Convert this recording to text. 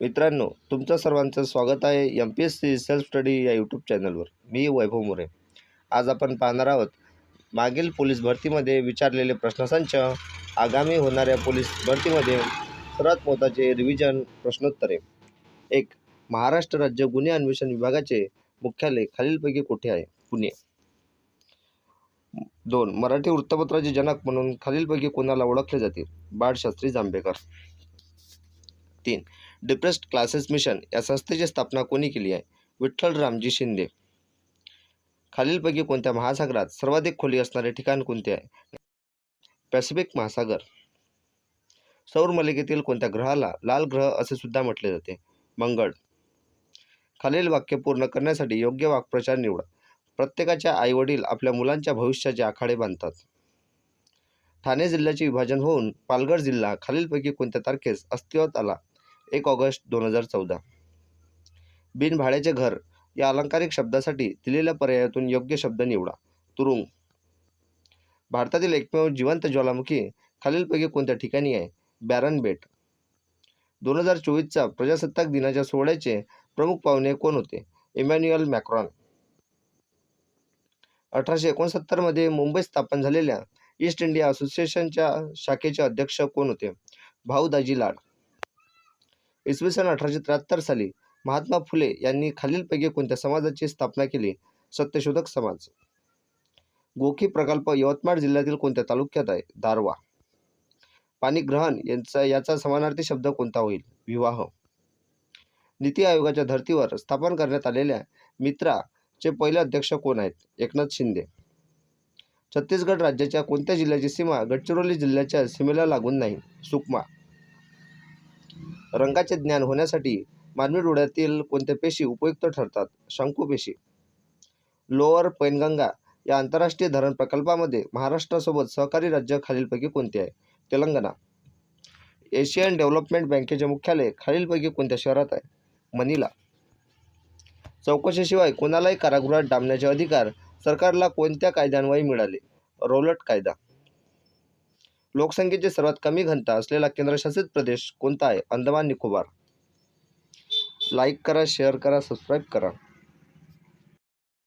मित्रांनो तुमचं सर्वांचं स्वागत आहे M P S C self study या यूट्यूब चॅनलवर मी वैभव मोरे. आज आपण पाहणार आहोत मागील पोलीस भरतीमध्ये विचारलेले प्रश्नसंच आगामी होणाऱ्या पोलीस भरतीमध्ये सर्वात महत्त्वाचे रिव्हिजन प्रश्नोत्तरे. एक महाराष्ट्र राज्य गुन्हे अन्वेषण विभागाचे मुख्यालय खालीलपैकी कुठे आहे? पुणे. दोन मराठी वृत्तपत्राचे जनक म्हणून खालीलपैकी कोणाला ओळखले जाते बाळशास्त्री जांभेकर. तीन डिप्रेस्ड क्लासेस मिशन या संस्थेची स्थापना कोणी केली आहे? विठ्ठल रामजी शिंदे. खालीलपैकी कोणत्या महासागरात सर्वाधिक खोली असणारे ठिकाण कोणते आहे? पॅसिफिक महासागर. सौरमलिकेतील कोणत्या ग्रहाला लाल ग्रह असे सुद्धा म्हटले जाते? मंगळ. खालील वाक्य पूर्ण करण्यासाठी योग्य वाक्प्रचार निवडा. प्रत्येकाच्या आईवडील आपल्या मुलांच्या भविष्याचे आखाडे बांधतात. ठाणे जिल्ह्याचे विभाजन होऊन पालघर जिल्हा खालीलपैकी कोणत्या तारखेस अस्तित्वात आला? एक ऑगस्ट दोन हजार चौदा. बिनभाड्याचे घर या अलंकारिक शब्दासाठी दिलेल्या पर्यायातून योग्य शब्द निवडा. तुरुंग. भारतातील एकमेव जिवंत ज्वालामुखी खालीलपैकी कोणत्या ठिकाणी आहे? बॅरन बेट. दोन हजार चोवीसचा प्रजासत्ताक दिनाच्या सोहळ्याचे प्रमुख पाहुणे कोण होते? Emmanuel Macron. अठराशे एकोणसत्तरमध्ये मुंबईत स्थापन झालेल्या ईस्ट इंडिया असोसिएशनच्या शाखेचे अध्यक्ष कोण होते? भाऊ दाजी लाड. इसवी सन अठराशे त्र्याहत्तर साली महात्मा फुले यांनी खालीलपैकी कोणत्या समाजाची स्थापना केली? सत्यशोधक समाज. गोखी प्रकल्प यवतमाळ जिल्ह्यातील कोणत्या तालुक्यात आहे? दारवा पाणीग्रहण यांचा याचा समानार्थी शब्द कोणता होईल? विवाह. नीती आयोगाच्या धर्तीवर स्थापन करण्यात आलेल्या मित्राचे पहिले अध्यक्ष कोण आहेत? एकनाथ शिंदे. छत्तीसगड राज्याच्या कोणत्या जिल्ह्याची सीमा गडचिरोली जिल्ह्याच्या सीमेला लागून नाही? सुकमा. रंगाचे ज्ञान होण्यासाठी मानवी डोळ्यातील कोणत्या पेशी उपयुक्त ठरतात? शंकू पेशी. लोअर पैनगंगा या आंतरराष्ट्रीय धरण प्रकल्पामध्ये महाराष्ट्रासोबत सहकारी राज्य खालीलपैकी कोणते आहे? तेलंगणा. एशियन डेव्हलपमेंट बँकेचे मुख्यालय खालीलपैकी कोणत्या शहरात आहे? मनिला. चौकशीशिवाय कोणालाही कारागृहात डांबण्याचे अधिकार सरकारला कोणत्या कायद्यान्वये मिळाले? रोलट कायदा. लोकसंख्येची सर्वात कमी घनता असलेला केंद्रशासित प्रदेश कोणता आहे? अंदमान निकोबार. लाईक करा शेअर करा सबस्क्राईब करा.